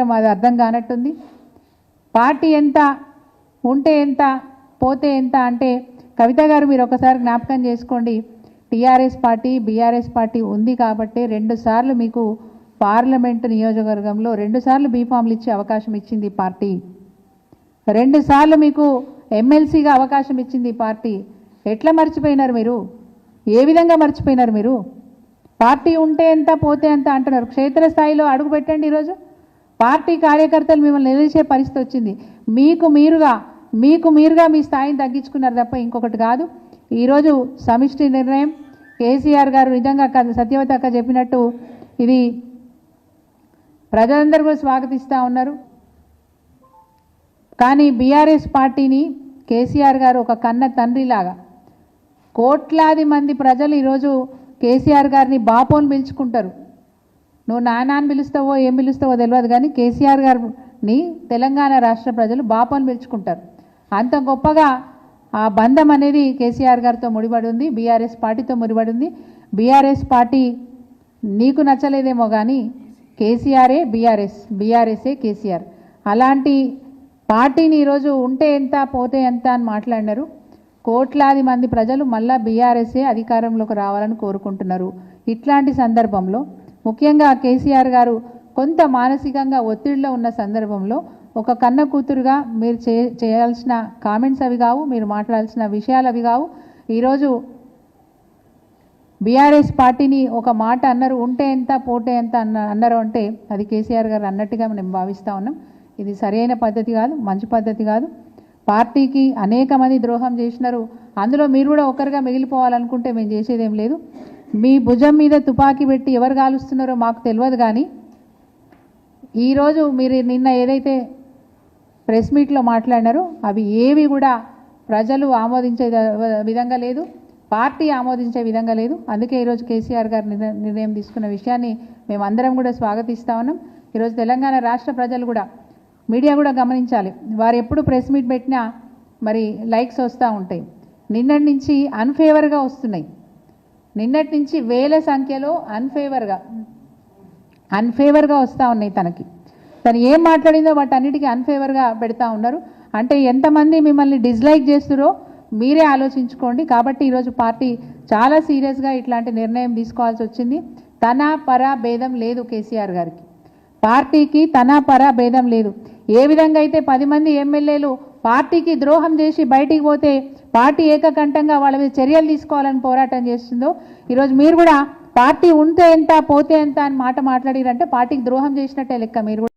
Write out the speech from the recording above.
మాత్రం అది అర్థం కానట్టుంది. పార్టీ ఎంత ఉంటే ఎంత పోతే ఎంత అంటే కవిత గారు మీరు ఒకసారి జ్ఞాపకం చేసుకోండి. టీఆర్ఎస్ పార్టీ బీఆర్ఎస్ పార్టీ ఉంది కాబట్టి రెండు సార్లు మీకు పార్లమెంటు నియోజకవర్గంలో రెండుసార్లు బీఫామ్లు ఇచ్చే అవకాశం ఇచ్చింది పార్టీ. రెండు సార్లు మీకు ఎమ్మెల్సీగా అవకాశం ఇచ్చింది పార్టీ. ఎట్లా మర్చిపోయినారు మీరు? ఏ విధంగా మర్చిపోయినారు మీరు? పార్టీ ఉంటే ఎంత పోతే ఎంత అంటున్నారు. క్షేత్రస్థాయిలో అడుగు పెట్టండి ఈరోజు. పార్టీ కార్యకర్తలు మిమ్మల్ని నిలిచే పరిస్థితి వచ్చింది. మీకు మీరుగా మీకు మీరుగా మీ స్థాయిని తగ్గించుకున్నారు తప్ప ఇంకొకటి కాదు. ఈరోజు సమిష్టి నిర్ణయం. కేసీఆర్ గారు నిజంగా క- సత్యవతి అక్క చెప్పినట్టు ఇది ప్రజలందరూ కూడా స్వాగతిస్తూ ఉన్నారు. కానీ బీఆర్ఎస్ పార్టీని కేసీఆర్ గారు ఒక కన్న తండ్రిలాగా కోట్లాది మంది ప్రజలు ఈరోజు కేసీఆర్ గారిని బాపోని పిలుచుకుంటారు. నువ్వు నాన్న అని పిలుస్తావో ఏం పిలుస్తావో తెలియదు కానీ కేసీఆర్ గారిని తెలంగాణ రాష్ట్ర ప్రజలు బాపోని పిలుచుకుంటారు. అంత గొప్పగా ఆ బంధం అనేది కేసీఆర్ గారితో ముడిపడి ఉంది బీఆర్ఎస్ పార్టీతో ముడిపడి ఉంది. బీఆర్ఎస్ పార్టీ నీకు నచ్చలేదేమో కానీ కేసీఆరే బీఆర్ఎస్ బీఆర్ఎస్ఏ కేసీఆర్. అలాంటి పార్టీని ఈరోజు ఉంటే ఎంత పోతే ఎంత అని మాట్లాడినారు. కోట్లాది మంది ప్రజలు మళ్ళా బీఆర్ఎస్ఏ అధికారంలోకి రావాలని కోరుకుంటున్నారు. ఇట్లాంటి సందర్భంలో ముఖ్యంగా కేసీఆర్ గారు కొంత మానసికంగా ఒత్తిడిలో ఉన్న సందర్భంలో ఒక కన్న కూతురుగా మీరు చే చేయాల్సిన కామెంట్స్ అవి కావు మీరు మాట్లాడాల్సిన విషయాలు అవి కావు. ఈరోజు బీఆర్ఎస్ పార్టీని ఒక మాట అన్నారు ఉంటే ఎంత పోటే ఎంత అన్న అన్నారు అంటే అది కేసీఆర్ గారు అన్నట్టుగా మేము భావిస్తూ ఉన్నాం. ఇది సరైన పద్ధతి కాదు మంచి పద్ధతి కాదు. పార్టీకి అనేక మంది ద్రోహం చేసినారు. అందులో మీరు కూడా ఒకరిగా మిగిలిపోవాలనుకుంటే మేము చేసేదేం లేదు. మీ భుజం మీద తుపాకీ పెట్టి ఎవరు కాలుస్తున్నారో మాకు తెలియదు కానీ ఈరోజు మీరు నిన్న ఏదైతే ప్రెస్ మీట్లో మాట్లాడినారో అవి ఏవి కూడా ప్రజలు ఆమోదించే విధంగా లేదు పార్టీ ఆమోదించే విధంగా లేదు. అందుకే ఈరోజు కేసీఆర్ గారు నిర్ణయం తీసుకున్న విషయాన్ని మేమందరం కూడా స్వాగతిస్తా ఉన్నాం. ఈరోజు తెలంగాణ రాష్ట్ర ప్రజలు కూడా మీడియా కూడా గమనించాలి. వారు ఎప్పుడు ప్రెస్ మీట్ పెట్టినా మరి లైక్స్ వస్తూ ఉంటాయి. నిన్నటి నుంచి అన్ఫేవర్గా వస్తున్నాయి. నిన్నటి నుంచి వేల సంఖ్యలో అన్ఫేవర్గా అన్ఫేవర్గా వస్తూ ఉన్నాయి తనకి. తను ఏం మాట్లాడిందో వాటన్నిటికీ అన్ఫేవర్గా పెడతా ఉన్నారు. అంటే ఎంతమంది మిమ్మల్ని డిస్లైక్ చేస్తురో మీరే ఆలోచించుకోండి. కాబట్టి ఈరోజు పార్టీ చాలా సీరియస్గా ఇట్లాంటి నిర్ణయం తీసుకోవాల్సి వచ్చింది. తన పర భేదం లేదు కేసీఆర్ గారికి. పార్టీకి తన పర భేదం లేదు. ఏ విధంగా అయితే పది మంది ఎమ్మెల్యేలు పార్టీకి ద్రోహం చేసి బయటికి పోతే పార్టీ ఏకకంఠంగా వాళ్ళ మీద చర్యలు తీసుకోవాలని పోరాటం చేస్తుందో ఈరోజు మీరు కూడా పార్టీ ఉంటే ఎంత పోతే ఎంత అని మాట మాట్లాడిరంటే పార్టీకి ద్రోహం చేసినట్టే లెక్క మీరు కూడా.